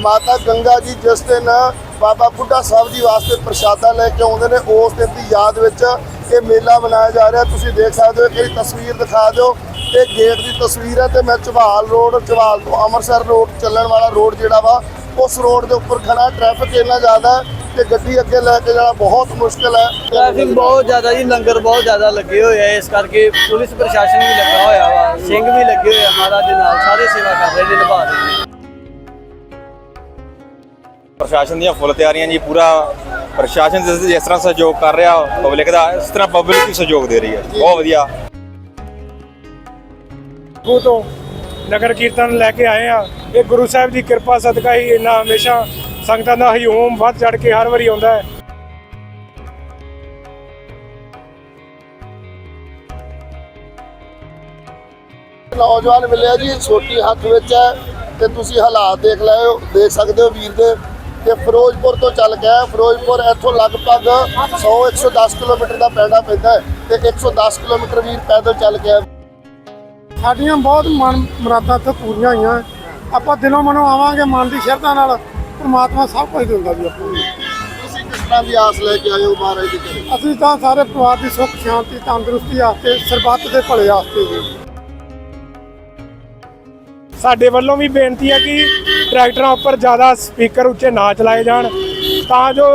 ਮਾਤਾ ਗੰਗਾ ਜੀ ਜਿਸ ਦਿਨ ਬਾਬਾ ਬੁੱਢਾ ਸਾਹਿਬ ਜੀ ਵਾਸਤੇ ਪ੍ਰਸ਼ਾਦਾ ਲੈ ਕੇ ਆਉਂਦੇ ਨੇ, ਉਸ ਦਿਨ ਦੀ ਯਾਦ ਵਿੱਚ ਇਹ ਮੇਲਾ ਮਨਾਇਆ ਜਾ ਰਿਹਾ। ਤੁਸੀਂ ਦੇਖ ਸਕਦੇ ਹੋ ਕਿ ਤਸਵੀਰ ਦਿਖਾ ਦਿਓ। ਇਹ ਗੇਟ ਦੀ ਤਸਵੀਰ ਹੈ ਤੇ ਮੈਂ ਚਵਾਲ ਰੋਡ, ਚਵਾਲ ਤੋਂ ਅੰਮ੍ਰਿਤਸਰ ਰੋਡ ਚੱਲਣ ਵਾਲਾ ਰੋਡ ਜਿਹੜਾ ਵਾ, ਉਸ ਰੋਡ ਦੇ ਉੱਪਰ ਖੜਾ ਟ੍ਰੈਫਿਕ ਇੰਨਾ ਜ਼ਿਆਦਾ ਹੈ ਗੱਡੀ ਅੱਗੇ ਲੈ ਕੇ ਜਾਣਾ ਬਹੁਤ ਮੁਸ਼ਕਲ ਹੈ। ਟ੍ਰੈਫਿਕ ਬਹੁਤ ਜ਼ਿਆਦਾ ਜੀ, ਲੰਗਰ ਬਹੁਤ ਜ਼ਿਆਦਾ ਲੱਗੇ ਹੋਏ ਆ। ਇਸ ਕਰਕੇ ਪੁਲਿਸ ਪ੍ਰਸ਼ਾਸਨ ਵੀ ਲੱਗਾ ਹੋਇਆ ਵਾ, ਸਿੰਘ ਵੀ ਲੱਗੇ ਹੋਏ ਆ ਮਹਾਰਾਜ ਦੇ ਨਾਲ, ਸਾਰੇ ਸੇਵਾ ਕਰ ਰਹੇ ਨੇ, ਨਿਭਾ ਰਹੇ ਨੇ। ਪ੍ਰਸ਼ਾਸਨ ਦੀਆਂ ਫੁੱਲ ਤਿਆਰੀਆਂ ਜੀ ਪੂਰਾ ਪ੍ਰਸ਼ਾਸਨ ਜਿਸ ਜਿਸ ਤਰ੍ਹਾਂ ਸਹਿਯੋਗ ਕਰ ਰਿਹਾ ਪਬਲਿਕ ਦਾ ਇਸ ਤਰ੍ਹਾਂ ਪਬਲਿਕ ਵੀ ਸਹਿਯੋਗ ਦੇ ਰਹੀ ਹੈ। ਬਹੁਤ ਵਧੀਆ। ਗੁਰੂ ਤੋਂ ਨਗਰ ਕੀਰਤਨ ਲੈ ਕੇ ਆਏ ਆ। ਇਹ ਗੁਰੂ ਸਾਹਿਬ ਦੀ ਕਿਰਪਾ ਸਦਕਾ ਹੀ ਇੰਨਾ ਹਮੇਸ਼ਾ ਸੰਗਤਾਂ ਦਾ ਹਯੂਮ ਵੱਧ ਚੜ ਕੇ ਹਰ ਵਾਰੀ ਆਉਂਦਾ ਹੈ। ਨੌਜਵਾਨ ਮਿਲਿਆ ਜੀ ਛੋਟੀ ਹੱਥ ਵਿੱਚ ਹੈ ਤੇ ਤੁਸੀਂ ਹਾਲਾਤ ਦੇਖ ਲਿਓ ਦੇਖ ਸਕਦੇ ਹੋ ਵੀਰ ਦੇ। ਤੇ ਫਿਰੋਜ਼ਪੁਰ ਤੋਂ ਚੱਲ ਗਿਆ ਫਿਰੋਜ਼ਪੁਰ ਇੱਥੋਂ ਲਗਭਗ 100 110 ਕਿਲੋਮੀਟਰ ਦਾ ਪੈਂਡਾ ਪੈਂਦਾ ਹੈ ਤੇ 110 ਕਿਲੋਮੀਟਰ ਵੀਰ ਪੈਦਲ ਚੱਲ ਗਿਆ ਸਾਡੀਆਂ ਬਹੁਤ ਮਨ ਮੁਰਾਦਾਂ ਇੱਥੇ ਪੂਰੀਆਂ ਹੋਈਆਂ ਆਪਾਂ ਦਿਲੋਂ ਮਨੋਂ ਆਵਾਂਗੇ ਮਨ ਦੀ ਸ਼ਰਧਾ ਨਾਲ ਪ੍ਰਮਾਤਮਾ ਸਭ ਕੁਝ ਦਿੰਦਾ ਜੀ ਆਪਾਂ ਨੂੰ। ਤੁਸੀਂ ਕਿਸ ਤਰ੍ਹਾਂ ਦੀ ਆਸ ਲੈ ਕੇ ਆਏ ਹੋ ਮਹਾਰਾਜ ਦੇ ਘਰੇ? ਅਸੀਂ ਤਾਂ ਸਾਰੇ ਪਰਿਵਾਰ ਦੀ ਸੁੱਖ ਸ਼ਾਂਤੀ ਤੰਦਰੁਸਤੀ ਵਾਸਤੇ ਸਰਬੱਤ ਦੇ ਭਲੇ ਵਾਸਤੇ ਜੀ। ਸਾਡੇ ਵੱਲੋਂ ਵੀ ਬੇਨਤੀ ਹੈ ਕਿ ਟਰੈਕਟਰਾਂ ਉੱਪਰ ਜ਼ਿਆਦਾ ਸਪੀਕਰ ਉੱਚੇ ਨਾ ਚਲਾਏ ਜਾਣ, ਤਾਂ ਜੋ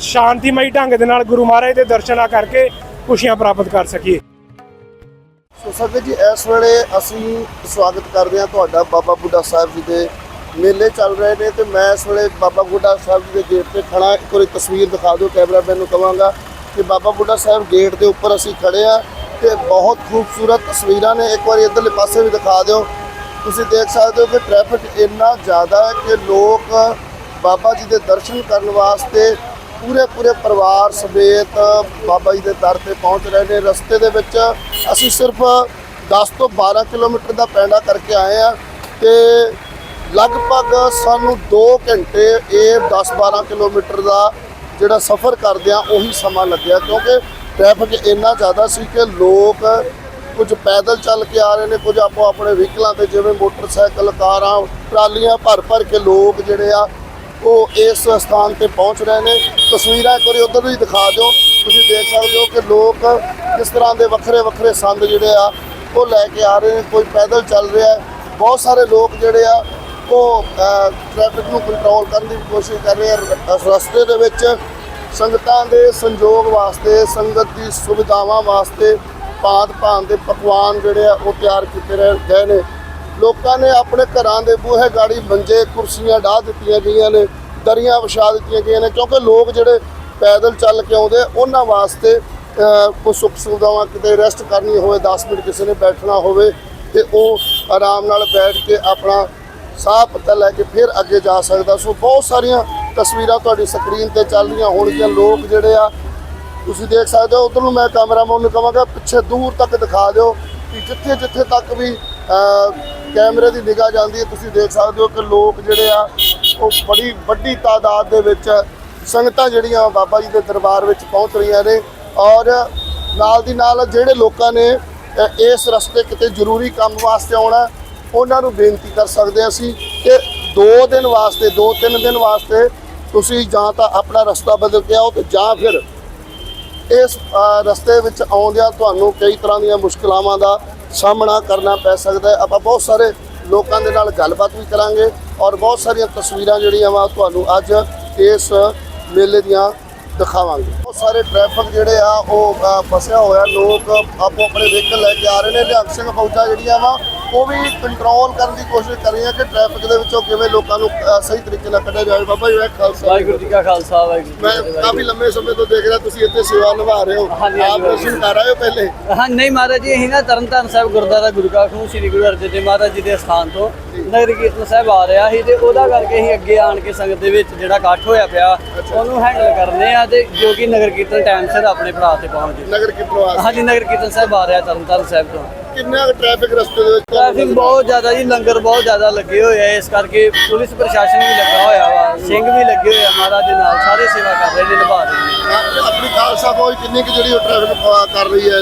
ਸ਼ਾਂਤੀਮਈ ਢੰਗ ਦੇ ਨਾਲ ਗੁਰੂ ਮਹਾਰਾਜ ਦੇ ਦਰਸ਼ਨਾਂ ਕਰਕੇ ਖੁਸ਼ੀਆਂ ਪ੍ਰਾਪਤ ਕਰ ਸਕੀਏ। ਸੋ ਸੰਗਤ ਜੀ, ਇਸ ਵੇਲੇ ਅਸੀਂ ਸਵਾਗਤ ਕਰਦੇ ਹਾਂ ਤੁਹਾਡਾ ਬਾਬਾ ਬੁੱਢਾ ਸਾਹਿਬ ਜੀ ਦੇ ਮੇਲੇ ਚੱਲ ਰਹੇ ਨੇ ਤੇ ਮੈਂ ਇਸ ਵੇਲੇ ਬਾਬਾ ਬੁੱਢਾ ਸਾਹਿਬ ਜੀ ਦੇ ਗੇਟ ਤੇ ਖੜਾ ਇੱਕ ਵਾਰੀ ਤਸਵੀਰ ਦਿਖਾ ਦਿਓ ਕੈਮਰਾਮੈਨ ਨੂੰ ਕਹਾਂਗਾ ਕਿ ਬਾਬਾ ਬੁੱਢਾ ਸਾਹਿਬ ਗੇਟ ਦੇ ਉੱਪਰ ਅਸੀਂ ਖੜੇ ਆ ਤੇ ਬਹੁਤ ਖੂਬਸੂਰਤ ਤਸਵੀਰਾਂ ਨੇ, ਇੱਕ ਵਾਰੀ ਇਧਰਲੇ ਪਾਸੇ ਵੀ ਦਿਖਾ ਦਿਓ। ਤੁਸੀਂ ਦੇਖ ਸਕਦੇ ਹੋ ਕਿ ਟ੍ਰੈਫਿਕ ਇੰਨਾ ਜ਼ਿਆਦਾ ਹੈ ਕਿ ਲੋਕ ਬਾਬਾ ਜੀ ਦੇ ਦਰਸ਼ਨ ਕਰਨ ਵਾਸਤੇ ਪੂਰੇ ਪੂਰੇ ਪਰਿਵਾਰ ਸਮੇਤ ਬਾਬਾ ਜੀ ਦੇ ਦਰ ਤੇ ਪਹੁੰਚ ਰਹੇ ਨੇ। ਰਸਤੇ ਦੇ ਵਿੱਚ ਅਸੀਂ ਸਿਰਫ 10 ਤੋਂ 12 ਕਿਲੋਮੀਟਰ ਦਾ ਪੈਂਡਾ ਕਰਕੇ ਆਏ ਆ ਤੇ ਲਗਭਗ ਸਾਨੂੰ 2 ਘੰਟੇ ਇਹ 10-12 ਕਿਲੋਮੀਟਰ ਦਾ ਜਿਹੜਾ ਸਫ਼ਰ ਕਰਦੇ ਆ ਉਹੀ ਸਮਾਂ ਲੱਗਿਆ। ਕਿਉਂਕਿ ਟ੍ਰੈਫਿਕ ਇੰਨਾ ਜ਼ਿਆਦਾ ਸੀ ਕਿ ਲੋਕ ਕੁਝ ਪੈਦਲ ਚੱਲ ਕੇ ਆ ਰਹੇ ਨੇ, ਕੁਝ ਆਪੋ ਆਪਣੇ ਵਹੀਕਲਾਂ ਤੇ ਜਿਵੇਂ ਮੋਟਰਸਾਈਕਲ, ਕਾਰਾਂ, ਟਰਾਲੀਆਂ ਭਰ ਭਰ ਕੇ ਲੋਕ ਜਿਹੜੇ ਆ, ਉਹ ਇਸ ਸਥਾਨ ਤੇ ਪਹੁੰਚ ਰਹੇ ਨੇ। ਤਸਵੀਰਾਂ ਇੱਕ ਵਾਰੀ ਉਧਰ ਵੀ ਦਿਖਾ ਦਿਓ। ਤੁਸੀਂ ਦੇਖ ਸਕਦੇ ਹੋ ਕਿ ਲੋਕ ਕਿਸ ਤਰ੍ਹਾਂ ਦੇ ਵੱਖਰੇ ਵੱਖਰੇ ਸੰਦ ਜਿਹੜੇ ਆ, ਉਹ ਲੈ ਕੇ ਆ ਰਹੇ ਨੇ। ਕੋਈ ਪੈਦਲ ਚੱਲ ਰਿਹਾ ਹੈ। ਬਹੁਤ ਸਾਰੇ ਲੋਕ ਜਿਹੜੇ ਆ, ਉਹ ਟ੍ਰੈਫਿਕ ਨੂੰ ਕੰਟਰੋਲ ਕਰਨ ਦੀ ਕੋਸ਼ਿਸ਼ ਕਰ ਰਹੇ ਆ। ਰਸਤੇ ਦੇ ਵਿੱਚ ਸੰਗਤਾਂ ਦੇ ਸੰਯੋਗ ਵਾਸਤੇ, ਸੰਗਤ ਦੀ ਸੁਵਿਧਾਵਾਂ ਵਾਸਤੇ ਭਾਂਤ ਭਾਂਤ ਦੇ ਪਕਵਾਨ ਜਿਹੜੇ ਆ ਉਹ ਤਿਆਰ ਕੀਤੇ ਰਹਿ ਗਏ ਨੇ। ਲੋਕਾਂ ਨੇ ਆਪਣੇ ਘਰਾਂ ਦੇ ਬੂਹੇ ਗਾੜੀ ਮੰਜੇ ਕੁਰਸੀਆਂ ਢਾ ਦਿੱਤੀਆਂ ਗਈਆਂ ਨੇ ਦਰੀਆਂ ਵਿਛਾ ਦਿੱਤੀਆਂ ਗਈਆਂ ਨੇ ਕਿਉਂਕਿ ਲੋਕ ਜਿਹੜੇ ਪੈਦਲ ਚੱਲ ਕੇ ਆਉਂਦੇ ਉਹਨਾਂ ਵਾਸਤੇ ਅਹ, ਕੋਈ ਸੁੱਖ ਸੁਵਿਧਾਵਾਂ ਕਿਤੇ ਰੈਸਟ ਕਰਨੀ ਹੋਵੇ 10 ਮਿੰਟ ਕਿਸੇ ਨੇ ਬੈਠਣਾ ਹੋਵੇ ਤੇ ਉਹ ਆਰਾਮ ਨਾਲ ਬੈਠ ਕੇ ਆਪਣਾ ਸਾਹ ਪੱਤਾ ਲੈ ਕੇ ਫਿਰ ਅੱਗੇ ਜਾ ਸਕਦਾ। ਸੋ ਬਹੁਤ ਸਾਰੀਆਂ ਤਸਵੀਰਾਂ ਤੁਹਾਡੀ ਸਕਰੀਨ ਤੇ ਚੱਲ ਰਹੀਆਂ ਹੋਣਗੀਆਂ। ਲੋਕ ਜਿਹੜੇ ਆ ਤੁਸੀਂ ਦੇਖ ਸਕਦੇ ਹੋ, ਉਧਰ ਨੂੰ ਮੈਂ ਕੈਮਰਾਮੈਨ ਨੂੰ ਕਹਾਂਗਾ, ਪਿੱਛੇ ਦੂਰ ਤੱਕ ਦਿਖਾ ਦਿਓ ਕਿ ਜਿੱਥੇ ਜਿੱਥੇ ਤੱਕ ਵੀ ਕੈਮਰੇ ਦੀ ਨਿਗਾਹ ਜਾਂਦੀ ਹੈ, ਤੁਸੀਂ ਦੇਖ ਸਕਦੇ ਹੋ ਕਿ ਲੋਕ ਜਿਹੜੇ ਆ, ਉਹ ਬੜੀ ਵੱਡੀ ਤਾਦਾਦ ਦੇ ਵਿੱਚ ਸੰਗਤਾਂ ਜਿਹੜੀਆਂ ਬਾਬਾ ਜੀ ਦੇ ਦਰਬਾਰ ਵਿੱਚ ਪਹੁੰਚ ਰਹੀਆਂ ਨੇ ਔਰ ਨਾਲ ਦੀ ਨਾਲ ਜਿਹੜੇ ਲੋਕਾਂ ਨੇ ਇਸ ਰਸਤੇ ਕਿਤੇ ਜ਼ਰੂਰੀ ਕੰਮ ਵਾਸਤੇ ਆਉਣਾ, ਉਹਨਾਂ ਨੂੰ ਬੇਨਤੀ ਕਰ ਸਕਦੇ ਹਾਂ ਅਸੀਂ ਕਿ 2 ਦਿਨ ਵਾਸਤੇ 2-3 ਦਿਨ ਵਾਸਤੇ ਤੁਸੀਂ ਜਾਂ ਤਾਂ ਆਪਣਾ ਰਸਤਾ ਬਦਲ ਕੇ ਆਓ ਤੇ ਜਾਂ ਫਿਰ ਇਸ ਰਸਤੇ ਵਿੱਚ ਆਉਂਦਿਆਂ ਤੁਹਾਨੂੰ ਕਈ ਤਰ੍ਹਾਂ ਦੀਆਂ ਮੁਸ਼ਕਲਾਵਾਂ ਦਾ ਸਾਹਮਣਾ ਕਰਨਾ ਪੈ ਸਕਦਾ ਹੈ। ਆਪਾਂ ਬਹੁਤ ਸਾਰੇ ਲੋਕਾਂ ਦੇ ਨਾਲ ਗੱਲਬਾਤ ਵੀ ਕਰਾਂਗੇ ਔਰ ਬਹੁਤ ਸਾਰੀਆਂ ਤਸਵੀਰਾਂ ਜਿਹੜੀਆਂ ਵਾ ਤੁਹਾਨੂੰ ਅੱਜ ਇਸ ਮੇਲੇ ਦੀਆਂ ਦਿਖਾਵਾਂਗੇ। ਬਹੁਤ ਸਾਰੇ ਟ੍ਰੈਫਿਕ ਜਿਹੜੇ ਆ, ਉਹ ਫਸਿਆ ਹੋਇਆ। ਲੋਕ ਆਪੋ ਆਪਣੇ ਵਹੀਕਲ ਲੈ ਕੇ ਆ ਰਹੇ ਨੇ। ਨਿਹੰਗ ਸਿੰਘ ਫੌਜਾਂ ਜਿਹੜੀਆਂ ਵਾ ਉਹ ਵੀ ਕੰਟਰੋਲ ਕਰਨ ਦੀ ਕੋਸ਼ਿਸ਼ ਕਰ ਰਹੀਆਂ ਕਿ ਟ੍ਰੈਫਿਕ ਦੇ ਵਿੱਚੋਂ ਕਿਵੇਂ ਲੋਕਾਂ ਨੂੰ ਅ, ਸਹੀ ਤਰੀਕੇ ਨਾਲ ਕੱਢਿਆ ਜਾਵੇ। ਬਾਬਾ ਜੀ ਵਾਹਿ ਖਾਲਸਾ ਵਾਹਿਗੁਰੂ ਜੀ ਕਾ ਖਾਲਸਾ ਵਾਹਿਗੁਰੂ ਜੀ ਮੈਂ ਕੀ ਫਤਿਹ। ਕਾਫੀ ਲੰਮੇ ਸਮੇਂ ਤੋਂ ਦੇਖ ਰਿਹਾ ਤੁਸੀਂ ਇੱਥੇ ਸੇਵਾ ਨਿਭਾ ਰਹੇ ਹੋ। ਹਾਂਜੀ, ਆਪ ਹਾਂਜੀ। ਦਰਸ਼ਨ ਕਰ ਰਹੇ ਹੋ ਪਹਿਲੇ? ਹਾਂ ਨਹੀਂ ਮਹਾਰਾਜ ਜੀ ਅਸੀਂ ਨਾ ਤਰਨਤਾਰਨ ਸਾਹਿਬ ਗੁਰਦੁਆਰਾ ਗੁਰੂ ਕਾ ਖੂਹ ਸ੍ਰੀ ਗੁਰੂ ਅਰਜਨ ਦੇਵ ਮਹਾਰਾਜ ਜੀ ਦੇ ਸਥਾਨ ਤੋਂ ਨਗਰ ਕੀਰਤਨ ਸਾਹਿਬ ਆ ਰਿਹਾ ਸੀ ਤੇ ਉਹਦਾ ਕਰਕੇ ਅਸੀਂ ਅੱਗੇ ਆਣ ਕੇ ਸੰਗਤ ਦੇ ਵਿੱਚ ਜਿਹੜਾ ਇਕੱਠ ਹੋਇਆ ਪਿਆ ਉਹਨੂੰ ਹੈਂਡਲ ਕਰਨੇ ਆ ਤੇ ਜੋ ਕਿ ਨਗਰ ਕੀਰਤਨ ਟਾਈਮ ਸਿਰ ਆਪਣੇ ਭਰਾ ਤੇ ਪਹੁੰਚ ਜੇ ਨਗਰ ਕੀਰਤਨ ਵਾਸਤੇ। ਹਾਂਜੀ ਨਗਰ ਕੀਰਤਨ ਸਾਹਿਬ ਆ ਰਿਹਾ ਤਰਨਤਾਰਨ ਸਾਹਿਬ ਤੋਂ। ਕਿੰਨਾ ਟ੍ਰੈਫਿਕ ਰਸਤੇ ਦੇ ਵਿੱਚ ਟ੍ਰੈਫਿਕ ਬਹੁਤ ਜ਼ਿਆਦਾ ਜੀ ਲੰਗਰ ਬਹੁਤ ਜ਼ਿਆਦਾ ਲੱਗੇ ਹੋਏ ਆ। ਇਸ ਕਰਕੇ ਪੁਲਿਸ ਪ੍ਰਸ਼ਾਸਨ ਵੀ ਲੱਗਾ ਹੋਇਆ ਵਾ ਸਿੰਘ ਵੀ ਲੱਗੇ ਹੋਏ ਆ ਮਹਾਰਾਜ ਦੇ ਨਾਲ ਸਾਰੇ ਸੇਵਾ ਕਰ ਰਹੇ ਨੇ ਨਿਭਾ ਰਹੇ ਨੇ। ਆਪ- ਆਪਣੀ ਖਾਲਸਾ ਫੌਜ ਕਿੰਨੀ ਕੁ ਜਿਹੜੀ ਟ੍ਰੈਫਿਕ ਕਰ ਰਹੀ ਹੈ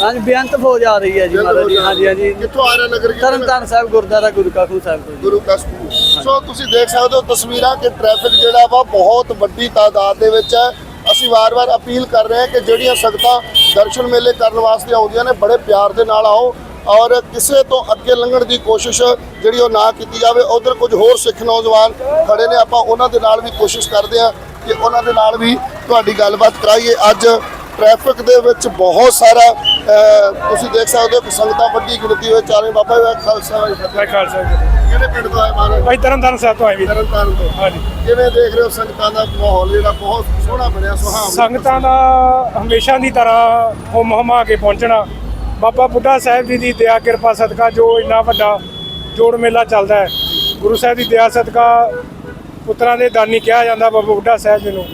ਹਾਂਜੀ ਬੇਅੰਤ ਫੌਜ ਆ ਰਹੀ ਹੈ ਜੀ ਮਹਾਰਾਜ ਜੀ ਹਾਂਜੀ ਹਾਂਜੀ। ਕਿੱਥੋਂ ਆ ਰਿਹਾ ਨਗਰ ਤਰਨਤਾਰਨ ਸਾਹਿਬ ਗੁਰਦੁਆਰਾ ਗੁਰੂ ਕਾ ਖੂਹ ਸਾਹਿਬ ਤੋਂ ਗੁਰੂ ਕਾ ਸਕੂਲ ਸੋ ਤੁਸੀਂ ਦੇਖ ਸਕਦੇ ਹੋ ਤਸਵੀਰਾਂ ਕਿ ਟ੍ਰੈਫਿਕ ਜਿਹੜਾ ਵਾ ਬਹੁਤ ਵੱਡੀ ਤਾਦਾਦ ਦੇ ਵਿੱਚ ਹੈ। ਅਸੀਂ ਵਾਰ-ਵਾਰ ਅਪੀਲ ਕਰ ਰਹੇ ਹਾਂ ਕਿ ਜਿਹੜੀਆਂ ਸੰਗਤਾਂ ਦਰਸ਼ਨ ਮੇਲੇ ਕਰਨ ਵਾਸਤੇ ਆਉਂਦੀਆਂ ਨੇ, ਬੜੇ ਪਿਆਰ ਦੇ ਨਾਲ ਆਓ ਔਰ ਕਿਸੇ ਤੋਂ ਅੱਗੇ ਲੰਘਣ ਦੀ ਕੋਸ਼ਿਸ਼ ਜਿਹੜੀ ਉਹ ਨਾ ਕੀਤੀ ਜਾਵੇ। ਉਧਰ ਕੁਝ ਹੋਰ ਸਿੱਖ ਨੌਜਵਾਨ ਖੜੇ ਨੇ, ਆਪਾਂ ਉਹਨਾਂ ਦੇ ਨਾਲ ਵੀ ਕੋਸ਼ਿਸ਼ ਕਰਦੇ ਹਾਂ ਕਿ ਉਹਨਾਂ ਦੇ ਨਾਲ ਵੀ ਤੁਹਾਡੀ ਗੱਲਬਾਤ ਕਰਾਈਏ। ਅੱਜ ਟ੍ਰੈਫਿਕ ਦੇ ਵਿੱਚ ਬਹੁਤ ਸਾਰਾ ਤੁਸੀਂ ਦੇਖ ਸਕਦੇ ਹੋ ਕਿ ਸੰਗਤਾਂ ਵੱਡੀ ਗਿਣਤੀ ਵਿੱਚ ਰਹੀਆਂ। ਬਾਬਾ ਜੀ ਖਾਲਸਾ ਮੈਂ ਖਾਲਸਾ ਜੀ ਫਤਿਹ। ਕਿਹੜੇ ਪਿੰਡ ਤੋਂ ਆਏ ਮਹਾਰਾਜ? ਭਾਈ ਤਰਨਤਾਰਨ ਸਾਹਿਬ ਤੋਂ ਆਏ ਵੀ ਤਰਨਤਾਰਨ ਤੋਂ। ਹਾਂਜੀ। ਕਿਵੇਂ ਦੇਖ ਰਹੇ ਹੋ ਸੰਗਤਾਂ ਦਾ ਮਾਹੌਲ? ਜਿਹੜਾ ਬਹੁਤ ਸੋਹਣਾ ਬਣਿਆ ਸੁਹਾਵਣਾ ਸੰਗਤਾਂ ਦਾ ਹਮੇਸ਼ਾ ਦੀ ਤਰ੍ਹਾਂ ਹੁਮ ਹਮਾ ਕੇ ਪਹੁੰਚਣਾ। ਬਾਬਾ ਬੁੱਢਾ ਸਾਹਿਬ ਜੀ ਦੀ ਦਇਆ ਕਿਰਪਾ ਸਦਕਾ ਜੋ ਇੰਨਾ ਵੱਡਾ ਜੋੜ ਮੇਲਾ ਚੱਲਦਾ ਹੈ। ਗੁਰੂ ਸਾਹਿਬ ਦੀ ਦਇਆ ਸਦਕਾ ਪੁੱਤਰਾਂ ਦੇ ਦਾਨੀ ਕਿਹਾ ਜਾਂਦਾ ਬਾਬਾ ਬੁੱਢਾ ਸਾਹਿਬ ਜੀ ਨੂੰ।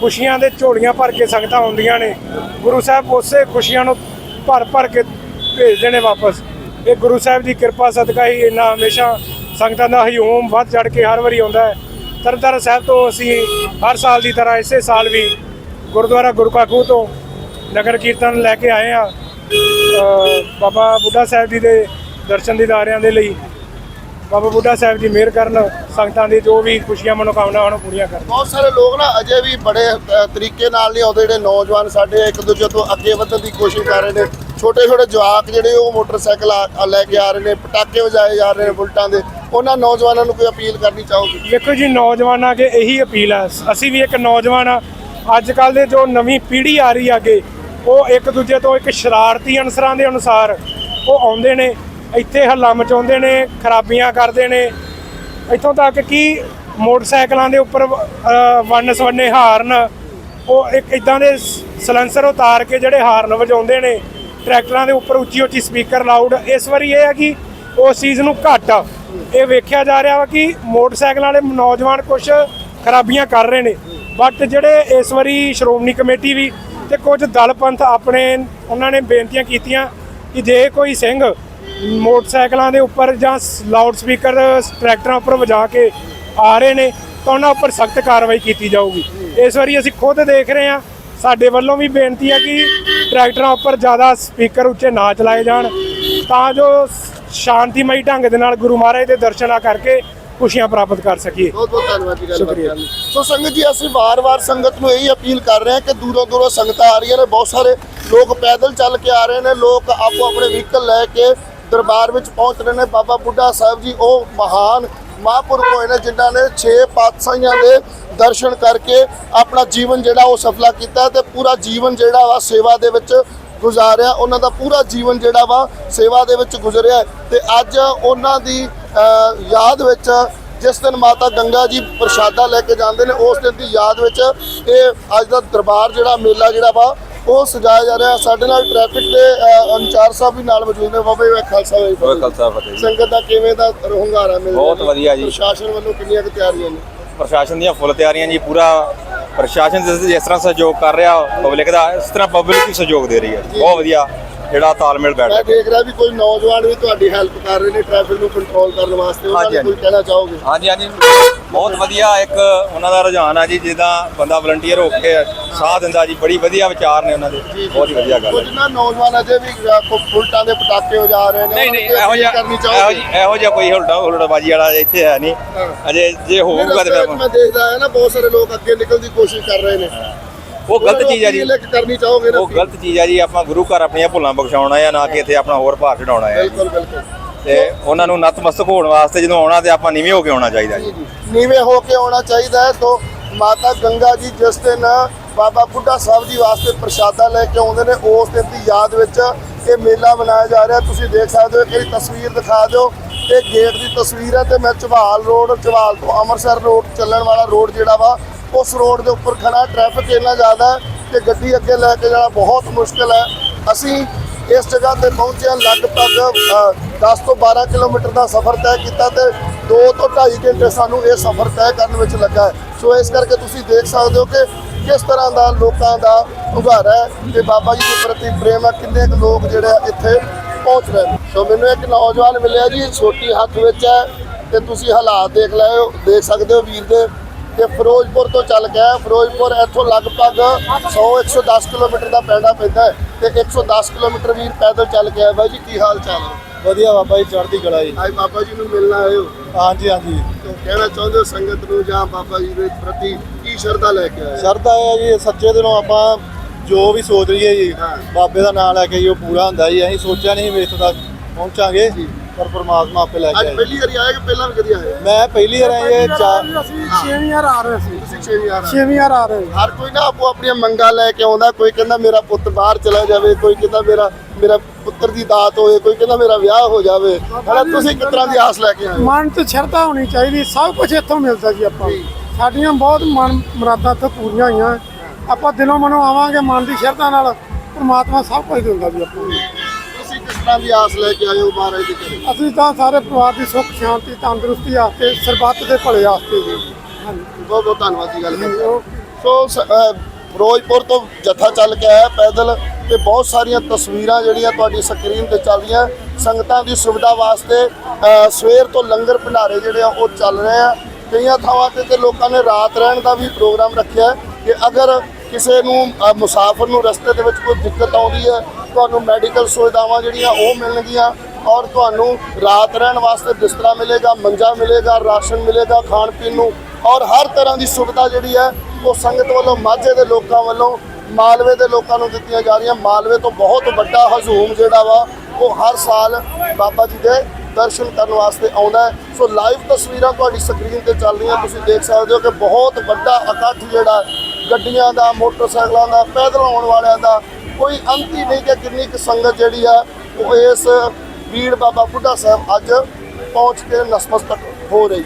ਖੁਸ਼ੀਆਂ ਦੇ ਝੋਲੀਆਂ ਭਰ ਕੇ ਸੰਗਤਾਂ ਆਉਂਦੀਆਂ ਨੇ। ਗੁਰੂ ਸਾਹਿਬ ਉਸੇ ਖੁਸ਼ੀਆਂ ਨੂੰ ਭਰ ਭਰ ਕੇ ਭੇਜਦੇ ਨੇ ਵਾਪਸ। ਇਹ ਗੁਰੂ ਸਾਹਿਬ ਦੀ ਕਿਰਪਾ ਸਦਕਾ ਹੀ ਇੰਨਾ ਹਮੇਸ਼ਾ ਸੰਗਤਾਂ ਦਾ ਹਯੂਮ ਵੱਧ ਚੜ ਕੇ ਹਰ ਵਾਰੀ ਆਉਂਦਾ ਹੈ। ਤਰਨਤਾਰਨ ਸਾਹਿਬ ਤੋਂ ਅਸੀਂ ਹਰ ਸਾਲ ਦੀ ਤਰ੍ਹਾਂ ਇਸੇ ਸਾਲ ਵੀ ਗੁਰਦੁਆਰਾ ਗੁਰਕਾਖੂ ਤੋਂ ਨਗਰ ਕੀਰਤਨ ਲੈ ਕੇ ਆਏ ਆ ਬਾਬਾ ਬੁੱਢਾ ਸਾਹਿਬ ਜੀ ਦੇ ਦਰਸ਼ਨ ਦੀਦਾਰਿਆਂ ਦੇ ਲਈ ਬਾਬਾ ਬੁੱਢਾ ਸਾਹਿਬ ਜੀ ਮਿਹਰ ਕਰਨ ਸੰਗਤਾਂ ਦੀ ਜੋ ਵੀ ਖੁਸ਼ੀਆਂ ਮਨੋਕਾਮਨਾ ਉਹਨਾਂ ਪੂਰੀਆਂ ਕਰਨ। ਬਹੁਤ ਸਾਰੇ ਲੋਕ ਨਾ ਅਜੇ ਵੀ ਬੜੇ ਅ, ਤਰੀਕੇ ਨਾਲ ਨਹੀਂ ਆਉਂਦੇ ਜਿਹੜੇ ਨੌਜਵਾਨ ਸਾਡੇ ਇੱਕ ਦੂਜੇ ਤੋਂ ਅੱਗੇ ਵਧਣ ਦੀ ਕੋਸ਼ਿਸ਼ ਕਰ ਰਹੇ ਨੇ। ਛੋਟੇ ਛੋਟੇ ਜਵਾਕ ਜਿਹੜੇ ਉਹ ਮੋਟਰਸਾਈਕਲ ਆ- ਆ ਲੈ ਕੇ ਆ ਰਹੇ ਨੇ ਪਟਾਕੇ ਵਜਾਏ ਜਾ ਰਹੇ ਨੇ ਬੁਲਟਾਂ ਦੇ। ਉਹਨਾਂ ਨੌਜਵਾਨਾਂ ਨੂੰ ਕੋਈ ਅਪੀਲ ਕਰਨੀ ਚਾਹੋਗੇ? ਵੇਖੋ ਜੀ ਨੌਜਵਾਨਾਂ ਅੱਗੇ ਇਹੀ ਅਪੀਲ ਹੈ ਅਸੀਂ ਵੀ ਇੱਕ ਨੌਜਵਾਨ ਆ। ਅੱਜ ਕੱਲ ਦੇ ਜੋ ਨਵੀਂ ਪੀੜ੍ਹੀ ਆ ਰਹੀ ਆ ਅੱਗੇ ਉਹ ਇੱਕ ਦੂਜੇ ਤੋਂ ਇੱਕ ਸ਼ਰਾਰਤੀ ਅਨਸਰਾਂ ਦੇ ਅਨੁਸਾਰ ਉਹ ਆਉਂਦੇ ਨੇ। ਇੱਥੇ ਹੱਲਾ ਮਚਾਉਂਦੇ ਨੇ ਖਰਾਬੀਆਂ ਕਰਦੇ ਨੇ। ਇੱਥੋਂ ਤੱਕ ਕਿ ਮੋਟਰਸਾਈਕਲਾਂ ਦੇ ਉੱਪਰ ਅ, ਵੰਨ ਸਵੰਨੇ ਹਾਰਨ ਉਹ ਇੱਕ ਇਦਾਂ ਦੇ ਸਲੈਂਸਰ ਉਤਾਰ ਕੇ ਜਿਹੜੇ ਹਾਰਨ ਵਜਾਉਂਦੇ ਨੇ ਟਰੈਕਟਰਾਂ ਦੇ ਉੱਪਰ ਉੱਚੀ ਉੱਚੀ ਸਪੀਕਰ ਲਾਊਡ ਇਸ ਵਾਰੀ ਇਹ ਹੈ ਕਿ ਉਸ ਚੀਜ਼ ਨੂੰ ਘੱਟ ਇਹ ਵੇਖਿਆ ਜਾ ਰਿਹਾ ਵਾ ਕਿ ਮੋਟਰਸਾਈਕਲਾਂ ਵਾਲੇ ਨੌਜਵਾਨ ਕੁਝ ਖਰਾਬੀਆਂ ਕਰ ਰਹੇ ਨੇ। ਬਟ ਜਿਹੜੇ ਇਸ ਵਾਰੀ ਸ਼੍ਰੋਮਣੀ ਕਮੇਟੀ ਵੀ ਤੇ ਕੁਝ ਦਲ ਪੰਥ ਆਪਣੇ ਉਹਨਾਂ ਨੇ ਬੇਨਤੀਆਂ ਕੀਤੀਆਂ ਕਿ ਜੇ ਕੋਈ ਸਿੰਘ ਮੋਟਰਸਾਈਕਲਾਂ ਦੇ ਉੱਪਰ ਜਾਂ ਲਾਊਡ ਸਪੀਕਰ ਟਰੈਕਟਰਾਂ ਉੱਪਰ ਵਜਾ ਕੇ ਆ ਰਹੇ ਨੇ ਤਾਂ ਉਹਨਾਂ ਉੱਪਰ ਸਖਤ ਕਾਰਵਾਈ ਕੀਤੀ ਜਾਊਗੀ। ਇਸ ਵਾਰੀ ਅਸੀਂ ਖੁਦ ਦੇਖ ਰਹੇ ਹਾਂ ਸਾਡੇ ਵੱਲੋਂ ਵੀ ਬੇਨਤੀ ਹੈ ਕਿ ਟਰੈਕਟਰਾਂ ਉੱਪਰ ਜ਼ਿਆਦਾ ਸਪੀਕਰ ਉੱਚੇ ਨਾ ਚਲਾਏ ਜਾਣ ਤਾਂ ਜੋ ਸ਼ਾਂਤੀਮਈ ਢੰਗ ਦੇ ਨਾਲ ਗੁਰੂ ਮਹਾਰਾਜ ਦੇ ਦਰਸ਼ਨਾਂ ਕਰਕੇ ਖੁਸ਼ੀਆਂ ਪ੍ਰਾਪਤ ਕਰ ਸਕੀਏ। ਬਹੁਤ ਬਹੁਤ ਧੰਨਵਾਦ ਜੀ ਗੱਲਬਾਤ ਸ਼ੁਕਰੀਆ। ਸੋ ਸੰਗਤ ਜੀ ਅਸੀਂ ਵਾਰ-ਵਾਰ ਸੰਗਤ ਨੂੰ ਇਹੀ ਅਪੀਲ ਕਰ ਰਹੇ ਹਾਂ ਕਿ ਦੂਰੋਂ ਦੂਰੋਂ ਸੰਗਤਾਂ ਆ ਰਹੀਆਂ ਨੇ ਬਹੁਤ ਸਾਰੇ ਲੋਕ ਪੈਦਲ ਚੱਲ ਕੇ ਆ ਰਹੇ ਨੇ ਲੋਕ ਆਪੋ ਆਪਣੇ ਵਹੀਕਲ ਲੈ ਕੇ ਦਰਬਾਰ ਵਿੱਚ ਪਹੁੰਚ ਰਹੇ ਨੇ ਬਾਬਾ ਬੁੱਢਾ ਸਾਹਿਬ ਜੀ, ਉਹ ਮਹਾਨ ਮਹਾਂਪੁਰਖ ਹੋਏ ਨੇ ਜਿਨ੍ਹਾਂ ਨੇ 6 ਪਾਤਸ਼ਾਹੀਆਂ ਦੇ ਦਰਸ਼ਨ ਕਰਕੇ ਆਪਣਾ ਜੀਵਨ ਜਿਹੜਾ ਉਹ ਸਫਲਾ ਕੀਤਾ ਤੇ ਪੂਰਾ ਜੀਵਨ ਜਿਹੜਾ ਵਾ ਸੇਵਾ ਦੇ ਵਿੱਚ ਗੁਜ਼ਾਰਿਆ। ਉਹਨਾਂ ਦਾ ਪੂਰਾ ਜੀਵਨ ਜਿਹੜਾ ਵਾ ਸੇਵਾ ਦੇ ਵਿੱਚ ਗੁਜ਼ਰਿਆ ਹੈ ਤੇ ਅੱਜ ਉਹਨਾਂ ਦੀ ਯਾਦ ਵਿੱਚ ਜਿਸ ਦਿਨ ਮਾਤਾ ਗੰਗਾ ਜੀ ਪ੍ਰਸ਼ਾਦਾ ਲੈ ਕੇ ਜਾਂਦੇ ਨੇ, ਉਸ ਦਿਨ ਦੀ ਯਾਦ ਵਿੱਚ ਇਹ ਅੱਜ ਦਾ ਦਰਬਾਰ ਜਿਹੜਾ ਮੇਲਾ ਜਿਹੜਾ ਵਾ ਉਹ ਸਜਾਇਆ ਜਾ ਰਿਹਾ ਸਾਡੇ ਨਾਲ ਟ੍ਰੈਫਿਕ ਦੇ ਅ, ਅੰਚਾਰ ਸਾਹਿਬ ਵੀ ਨਾਲ ਮੌਜੂਦ ਨੇ। ਬਾਬਾ ਜੀ ਖਾਲਸਾ ਵਾਹਿਗੁਰੂ ਜੀ। ਖਾਲਸਾ ਫਤਿਹ। ਸੰਗਤ ਦਾ ਕਿਵੇਂ ਦਾ ਹੁੰਗਾਰਾ ਮਿਲ ਬਹੁਤ? ਵਧੀਆ ਜੀ। ਪ੍ਰਸ਼ਾਸਨ ਵੱਲੋਂ ਕਿੰਨੀਆਂ ਕੁ ਤਿਆਰੀਆਂ ਨੇ? ਪ੍ਰਸ਼ਾਸਨ ਦੀਆਂ ਫੁੱਲ ਤਿਆਰੀਆਂ ਜੀ ਪੂਰਾ ਪ੍ਰਸ਼ਾਸਨ ਜਿਸ ਤਰ੍ਹਾਂ ਸਹਿਯੋਗ ਕਰ ਰਿਹਾ ਪਬਲਿਕ ਦਾ ਇਸ ਤਰ੍ਹਾਂ ਪਬਲਿਕ ਵੀ ਸਹਿਯੋਗ ਦੇ ਰਹੀ ਹੈ ਬਹੁਤ ਵਧੀਆ ਜਿਹੜਾ ਤਾਲਮੇਲ ਬੈਠ ਮੈਂ ਰਿਹਾ। ਦੇਖ ਰਿਹਾ ਵੀ ਕੋਈ ਨੌਜਵਾਨ ਵੀ ਤੁਹਾਡੀ ਹੈਲਪ ਕਰ ਰਹੇ ਨੇ ਟ੍ਰੈਫਿਕ ਨੂੰ ਕੰਟਰੋਲ ਕਰਨ ਵਾਸਤੇ। ਉਹਨਾਂ ਨੂੰ ਕੋਈ। ਕਹਿਣਾ ਚਾਹੋਗੇ? ਹਾਂਜੀ ਹਾਂਜੀ। ਬਹੁਤ ਵਧੀਆ ਇੱਕ ਉਹਨਾਂ ਦਾ ਰੁਝਾਨ ਆ ਜੀ ਜਿੱਦਾਂ ਬੰਦਾ ਵਲੰਟੀਅਰ ਹੋ ਕੇ ਸਾਥ ਦਿੰਦਾ ਜੀ ਬੜੀ ਵਧੀਆ ਵਿਚਾਰ ਨੇ ਉਹਨਾਂ ਦੇ ਬਹੁਤ ਹੀ ਵਧੀਆ ਗੱਲ ਹੈ ਕੁਝ ਨਾ ਨੌਜਵਾਨ ਅਜੇ ਵੀ ਫੁਲਟਾਂ ਦੇ ਪਟਾਕੇ ਵਜਾ ਰਹੇ ਨੇ ਨਹੀਂ ਨਹੀਂ ਇਹੋ ਜਿਹਾ ਕਰਨੀ ਇਹੋ ਚਾਹੋਗੇ ਜਿਹਾ- ਇਹੋ ਜਿਹਾ ਕੋਈ ਹੁਲੜਾ ਹੁਲੜਬਾਜੀ ਵਾਲਾ ਇੱਥੇ ਹੈ ਨਹੀਂ। ਅਜੇ ਜੇ ਹੋਊਗਾ ਤੇ ਮੈਂ ਦੇਖਦਾ ਹੈ ਨਾ ਬਹੁਤ ਸਾਰੇ ਲੋਕ ਅੱਗੇ ਨਿਕਲਣ ਦੀ ਕੋਸ਼ਿਸ਼ ਕਰ ਰਹੇ ਨੇ। ਉਹ ਗਲਤ ਚੀਜ਼ ਹੈ ਜੀ। ਕਰਨੀ ਚਾਹੋਗੇ ਨਾ ਉਹ ਗਲਤ ਚੀਜ਼ ਹੈ ਜੀ ਆਪਾਂ ਗੁਰੂ ਘਰ ਆਪਣੀਆਂ ਭੁੱਲਾਂ ਬਖਸ਼ਾਉਣਾ ਆ ਨਾ ਕਿ ਇੱਥੇ ਆਪਣਾ ਹੋਰ ਭਾਰ ਚੜਾਉਣਾ ਹੈ ਬਿਲਕੁਲ ਬਿਲਕੁਲ। ਤੇ ਉਹਨਾਂ ਨੂੰ ਨਤਮਸਤਕ ਹੋਣ ਵਾਸਤੇ ਜਦੋਂ ਆਉਣਾ ਤੇ ਆਪਾਂ ਨੀਵੇਂ ਹੋ ਕੇ ਆਉਣਾ ਚਾਹੀਦਾ ਜੀ। ਨੀਵੇਂ ਹੋ ਕੇ ਆਉਣਾ ਚਾਹੀਦਾ ਹੈ ਤੋਂ ਮਾਤਾ ਗੰਗਾ ਜੀ ਜਿਸ ਦਿਨ ਬਾਬਾ ਬੁੱਢਾ ਸਾਹਿਬ ਜੀ ਵਾਸਤੇ ਪ੍ਰਸ਼ਾਦਾ ਲੈ ਕੇ ਆਉਂਦੇ ਨੇ, ਉਸ ਦਿਨ ਦੀ ਯਾਦ ਵਿੱਚ ਇਹ ਮੇਲਾ ਮਨਾਇਆ ਜਾ ਰਿਹਾ। ਤੁਸੀਂ ਦੇਖ ਸਕਦੇ ਹੋ ਕਿ ਤਸਵੀਰ ਦਿਖਾ ਦਿਓ। ਇਹ ਗੇਟ ਦੀ ਤਸਵੀਰ ਹੈ ਤੇ ਮੈਂ ਚਵਾਲ ਰੋਡ, ਚਵਾਲ ਤੋਂ ਅੰਮ੍ਰਿਤਸਰ ਰੋਡ ਚੱਲਣ ਵਾਲਾ ਰੋਡ ਜਿਹੜਾ ਵਾ, ਉਸ ਰੋਡ ਦੇ ਉੱਪਰ ਖੜਾ ਟ੍ਰੈਫਿਕ ਇੰਨਾ ਜ਼ਿਆਦਾ ਹੈ ਕਿ ਗੱਡੀ ਅੱਗੇ ਲੈ ਕੇ ਜਾਣਾ ਬਹੁਤ ਮੁਸ਼ਕਲ ਹੈ। ਅਸੀਂ ਇਸ ਜਗ੍ਹਾ ਤੇ ਪਹੁੰਚਿਆ ਲਗਭਗ ਅ, 10 ਤੋਂ 12 ਕਿਲੋਮੀਟਰ ਦਾ ਸਫ਼ਰ ਤੈਅ ਕੀਤਾ ਤੇ 2 ਤੋਂ 2.5 ਘੰਟੇ ਸਾਨੂੰ ਇਹ ਸਫ਼ਰ ਤੈਅ ਕਰਨ ਵਿੱਚ ਲੱਗਾ ਹੈ। ਸੋ ਇਸ ਕਰਕੇ ਤੁਸੀਂ ਦੇਖ ਸਕਦੇ ਹੋ ਕਿ ਕਿਸ ਤਰ੍ਹਾਂ ਦਾ ਲੋਕਾਂ ਦਾ ਹੁੰਗਾਰਾ ਹੈ ਤੇ ਬਾਬਾ ਜੀ ਦੇ ਪ੍ਰਤੀ ਪ੍ਰੇਮ ਹੈ ਕਿੰਨੇ ਕੁ ਲੋਕ ਜਿਹੜੇ ਆ ਇੱਥੇ ਪਹੁੰਚ ਰਹੇ ਨੇ। ਸੋ ਮੈਨੂੰ ਇੱਕ ਨੌਜਵਾਨ ਮਿਲਿਆ ਜੀ ਛੋਟੀ ਹੱਥ ਵਿੱਚ ਹੈ ਤੇ ਤੁਸੀਂ ਹਾਲਾਤ ਦੇਖ ਲਿਓ ਦੇਖ ਸਕਦੇ ਹੋ ਵੀਰ ਦੇ। ਤੇ ਫਿਰੋਜ਼ਪੁਰ ਤੋਂ ਚੱਲ ਕੇ ਆਇਆ ਫਿਰੋਜ਼ਪੁਰ ਇੱਥੋਂ ਲਗਭਗ 100 110 ਕਿਲੋਮੀਟਰ ਦਾ ਪੈਂਡਾ ਪੈਂਦਾ ਤੇ 110 ਕਿਲੋਮੀਟਰ ਵੀਰ ਪੈਦਲ ਚੱਲ ਕੇ ਆਇਆ ਬਾਈ ਜੀ ਕੀ ਹਾਲ ਚਾਲ ਹੈ? ਵਧੀਆ ਬਾਬਾ ਜੀ ਚੜ੍ਹਦੀ ਕਲਾ ਜੀ। ਅੱਜ ਬਾਬਾ ਜੀ ਨੂੰ ਮਿਲਣ ਆਏ ਹੋ? ਹਾਂਜੀ ਹਾਂਜੀ। ਕਹਿਣਾ ਚਾਹੁੰਦੇ ਹੋ ਸੰਗਤ ਨੂੰ ਜਾਂ ਬਾਬਾ ਜੀ ਦੇ ਪ੍ਰਤੀ ਕੀ ਸ਼ਰਧਾ ਲੈ ਕੇ ਆਏ ਸ਼ਰਧਾ ਹੈ ਜੀ ਸੱਚੇ ਦਿਲੋਂ ਆਪਾਂ ਜੋ ਵੀ ਸੋਚ ਲਈਏ ਜੀ। ਬਾਬੇ ਦਾ ਨਾਮ ਲੈ ਕੇ ਜੀ ਉਹ ਪੂਰਾ ਹੁੰਦਾ ਜੀ। ਅਸੀਂ ਸੋਚਿਆ ਨਹੀਂ ਵੀ ਇੱਥੋਂ ਤੱਕ ਪਹੁੰਚਾਂਗੇ। ਜੀ। ਪਰ ਪ੍ਰਮਾਤਮਾ ਆਪੇ ਲੈ ਕੇ ਅੱਜ ਪਹਿਲੀ ਵਾਰੀ ਆਏ ਕਿ ਪਹਿਲਾਂ ਵੀ ਕਦੀ ਆਏ ਮੈਂ ਪਹਿਲੀ ਵਾਰ ਆਇਆ ਇਹ ਚਾਰ ਅਸੀਂ 6ਵੀਂ ਵਾਰ ਆ ਰਹੇ ਸੀ। ਤੁਸੀਂ ਛੇਵੀਂ ਵਾਰ ਆਏ 6ਵੀਂ ਵਾਰ ਆ ਰਹੇ ਹਰ ਕੋਈ ਨਾ ਆਪੋ ਆਪਣੀਆਂ ਮੰਗਾਂ ਲੈ ਕੇ ਆਉਂਦਾ ਕੋਈ ਕਹਿੰਦਾ ਮੇਰਾ ਪੁੱਤ ਬਾਹਰ ਚਲਾ ਜਾਵੇ ਕੋਈ ਕਹਿੰਦਾ ਮੇਰਾ ਮੇਰਾ ਪੁੱਤਰ ਦੀ ਦਾਤ ਹੋਏ ਕੋਈ ਕਹਿੰਦਾ ਮੇਰਾ ਵਿਆਹ ਹੋ ਜਾਵੇ। ਹਣਾ ਤੁਸੀਂ ਕਿਸ ਤਰ੍ਹਾਂ ਦੀ ਆਸ ਲੈ ਕੇ ਆਏ ਹੋ? ਮਨ ਤੇ ਸ਼ਰਧਾ ਹੋਣੀ ਚਾਹੀਦੀ ਸਭ ਕੁਝ ਇੱਥੋਂ ਮਿਲਦਾ ਜੀ ਆਪਾਂ। ਨੂੰ। ਸਾਡੀਆਂ ਬਹੁਤ ਮਨ ਮੁਰਾਦਾਂ ਇੱਥੇ ਪੂਰੀਆਂ ਹੋਈਆਂ। ਆਪਾਂ ਦਿਲੋਂ ਮਨੋਂ ਆਵਾਂਗੇ ਮਨ ਦੀ ਸ਼ਰਧਾ ਨਾਲ ਪ੍ਰਮਾਤਮਾ ਸਭ ਕੁਝ ਦਿੰਦਾ ਜੀ ਆਪਾਂ ਨੂੰ। ਤਰ੍ਹਾਂ ਦੀ ਆਸ ਲੈ ਕੇ ਆਏ ਹੋ ਮਹਾਰਾਜ ਦੇ ਘਰੇ। ਅਸੀਂ ਤਾਂ ਸਾਰੇ ਪਰਿਵਾਰ ਦੀ ਸੁੱਖ ਸ਼ਾਂਤੀ ਤੰਦਰੁਸਤੀ ਵਾਸਤੇ ਸਰਬੱਤ ਦੇ ਭਲੇ ਵਾਸਤੇ ਜੀ। ਹਾਂਜੀ। ਬਹੁਤ ਬਹੁਤ ਧੰਨਵਾਦ ਦੀ ਗੱਲ ਕਰਦੇ ਹਾਂ। ਸੋ ਸ- ਅਹ ਫਿਰੋਜ਼ਪੁਰ ਤੋਂ ਜੱਥਾ ਚੱਲ ਕੇ ਆਇਆ ਪੈਦਲ ਤੇ ਬਹੁਤ ਸਾਰੀਆਂ ਤਸਵੀਰਾਂ ਜਿਹੜੀਆਂ ਤੁਹਾਡੀ ਸਕਰੀਨ ਤੇ ਚੱਲ ਰਹੀਆਂ। ਸੰਗਤਾਂ ਦੀ ਸੁਵਿਧਾ ਵਾਸਤੇ ਅਹ ਸਵੇਰ ਤੋਂ ਲੰਗਰ ਭੰਡਾਰੇ ਜਿਹੜੇ ਆ ਉਹ ਚੱਲ ਰਹੇ ਆ। ਕਈਆਂ ਥਾਵਾਂ ਤੇ ਤੇ ਲੋਕਾਂ ਨੇ ਰਾਤ ਰਹਿਣ ਦਾ ਵੀ ਪ੍ਰੋਗਰਾਮ ਰੱਖਿਆ ਹੈ ਕਿ ਅਗਰ ਕਿਸੇ ਨੂੰ ਅਹ ਮੁਸਾਫਰ ਨੂੰ ਰਸਤੇ ਦੇ ਵਿੱਚ ਕੋਈ ਦਿੱਕਤ ਆਉਂਦੀ ਹੈ ਤੁਹਾਨੂੰ ਮੈਡੀਕਲ ਸੁਵਿਧਾਵਾਂ ਜਿਹੜੀਆਂ ਉਹ ਮਿਲਣਗੀਆਂ ਔਰ ਤੁਹਾਨੂੰ ਰਾਤ ਰਹਿਣ ਵਾਸਤੇ ਬਿਸਤਰਾ ਮਿਲੇਗਾ, ਮੰਜਾ ਮਿਲੇਗਾ, ਰਾਸ਼ਨ ਮਿਲੇਗਾ ਖਾਣ ਪੀਣ ਨੂੰ ਔਰ ਹਰ ਤਰ੍ਹਾਂ ਦੀ ਸੁਵਿਧਾ ਜਿਹੜੀ ਹੈ ਉਹ ਸੰਗਤ ਵੱਲੋਂ ਮਾਝੇ ਦੇ ਲੋਕਾਂ ਵੱਲੋਂ, ਮਾਲਵੇ ਦੇ ਲੋਕਾਂ ਨੂੰ ਦਿੱਤੀਆਂ ਜਾ ਰਹੀਆਂ। ਮਾਲਵੇ ਤੋਂ ਬਹੁਤ ਵੱਡਾ ਹਜ਼ੂਮ ਜਿਹੜਾ ਵਾ, ਉਹ ਹਰ ਸਾਲ ਬਾਬਾ ਜੀ ਦੇ ਦਰਸ਼ਨ ਕਰਨ ਵਾਸਤੇ ਆਉਂਦਾ ਸੋ ਲਾਈਵ ਤਸਵੀਰਾਂ ਤੁਹਾਡੀ ਸਕਰੀਨ ਤੇ ਚੱਲ ਰਹੀਆਂ। ਤੁਸੀਂ ਦੇਖ ਸਕਦੇ ਹੋ ਕਿ ਬਹੁਤ ਵੱਡਾ ਇਕੱਠ ਜਿਹੜਾ ਗੱਡੀਆਂ ਦਾ, ਮੋਟਰਸਾਈਕਲਾਂ ਦਾ, ਪੈਦਲ ਆਉਣ ਵਾਲਿਆਂ ਦਾ ਕੋਈ ਅੰਤ ਹੀ ਨਹੀਂ ਕਿ ਕਿੰਨੀ ਕੁ ਸੰਗਤ ਜਿਹੜੀ ਆ, ਉਹ ਇਸ ਬੀੜ ਬਾਬਾ ਬੁੱਢਾ ਸਾਹਿਬ ਅੱਜ ਪਹੁੰਚ ਕੇ ਨਸਮਸਤਕ ਹੋ ਰਹੀ।